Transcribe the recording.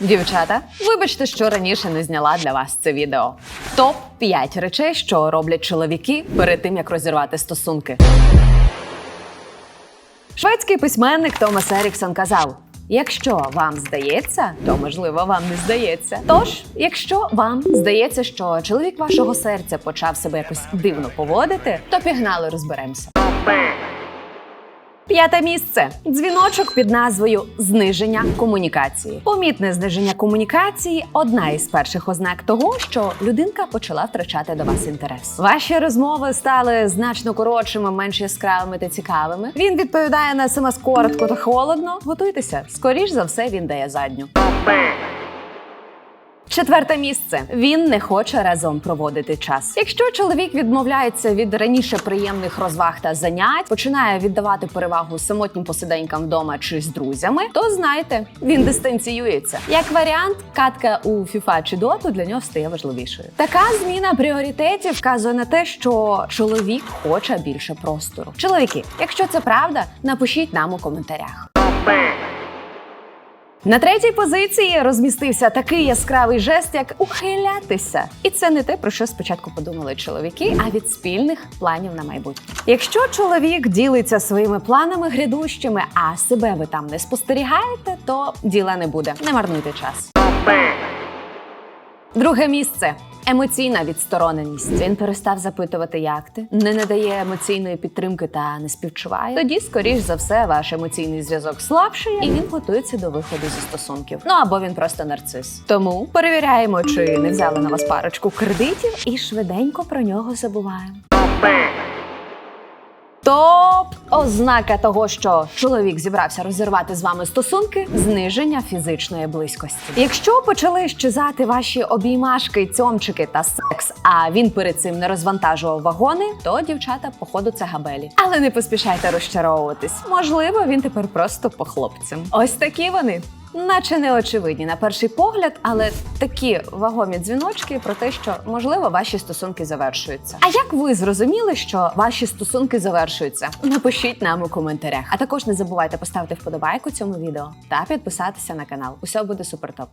Дівчата, вибачте, що раніше не зняла для вас це відео. Топ 5 речей, що роблять чоловіки перед тим, як розірвати стосунки. Шведський письменник Томас Еріксон казав: якщо вам здається, то можливо вам не здається. Тож, якщо вам здається, що чоловік вашого серця почав себе якось дивно поводити, то пігнали розберемося. П'яте місце дзвіночок під назвою зниження комунікації. Помітне зниження комунікації одна із перших ознак того, що людинка почала втрачати до вас інтерес. Ваші розмови стали значно коротшими, менш яскравими та цікавими. Він відповідає на смс коротко та холодно. Готуйтеся, скоріш за все, він дає задню. Четверте місце. Він не хоче разом проводити час. Якщо чоловік відмовляється від раніше приємних розваг та занять, починає віддавати перевагу самотнім посиденькам вдома чи з друзями, то знайте, він дистанціюється. Як варіант, катка у FIFA чи доту для нього стає важливішою. Така зміна пріоритетів вказує на те, що чоловік хоче більше простору. Чоловіки, якщо це правда, напишіть нам у коментарях. На третій позиції розмістився такий яскравий жест, як ухилятися. І це не те, про що спочатку подумали чоловіки, а від спільних планів на майбутнє. Якщо чоловік ділиться своїми планами грядущими, а себе ви там не спостерігаєте, то діла не буде. Не марнуйте час. Друге місце. Емоційна відстороненість. Він перестав запитувати, як ти, не надає емоційної підтримки та не співчуває. Тоді, скоріш за все, ваш емоційний зв'язок слабший, і він готується до виходу зі стосунків. Ну або він просто нарцис. Тому перевіряємо, чи не взяли на вас парочку кредитів, і швиденько про нього забуваємо. Топ ознака того, що чоловік зібрався розірвати з вами стосунки зниження фізичної близькості. Якщо почали щезати ваші обіймашки, цьомчики та секс, а він перед цим не розвантажував вагони, то дівчата, походу, це габелі. Але не поспішайте розчаровуватись. Можливо, він тепер просто по хлопцям. Ось такі вони. Наче не очевидні на перший погляд, але такі вагомі дзвіночки про те, що можливо ваші стосунки завершуються. А як ви зрозуміли, що ваші стосунки завершуються? Напишіть нам у коментарях. А також не забувайте поставити вподобайку цьому відео та підписатися на канал. Усе буде супер топ.